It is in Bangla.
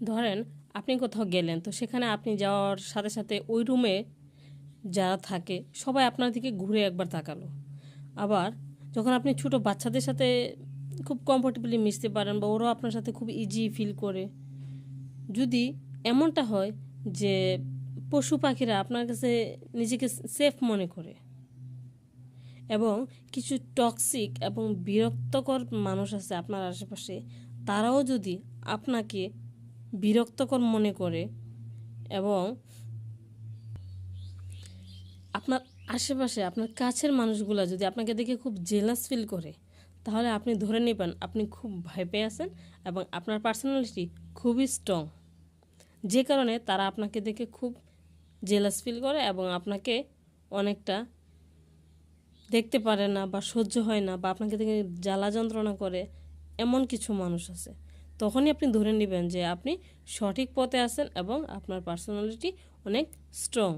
ধরেন আপনি কোথাও গেলেন, তো সেখানে আপনি যাওয়ার সাথে সাথে ওই রুমে যারা থাকে সবাই আপনার দিকে ঘুরে একবার তাকালো। আবার যখন আপনি ছোট বাচ্চাদের সাথে খুব কমফোর্টেবলি মিশতে পারেন বা ওরাও আপনার সাথে খুব ইজি ফিল করে, যদি এমনটা হয় যে পশু পাখিরা আপনার কাছে নিজেকে সেফ মনে করে এবং কিছু টক্সিক এবং বিরক্তকর মানুষ আছে আপনার আশেপাশে, তারাও যদি আপনাকে বিরক্তকর মনে করে এবং আপনার আশেপাশে, আপনার কাছের মানুষগুলো যদি আপনাকে দেখে খুব জেলাস ফিল করে, তাহলে আপনি ধরে নেবেন, আপনি খুব ভয় পেয়ে আছেন এবং আপনার পার্সোনালিটি খুবই স্ট্রং যে কারণে তারা আপনাকে দেখে খুব জেলাস ফিল করে এবং আপনাকে অনেকটা দেখতে পারে না বা সহ্য হয় না বা আপনাকে দেখে জ্বালা যন্ত্রণা করে এমন কিছু মানুষ আছে। তখনই আপনি ধরে নেবেন যে আপনি সঠিক পথে আছেন এবং আপনার পার্সোনালিটি অনেক স্ট্রং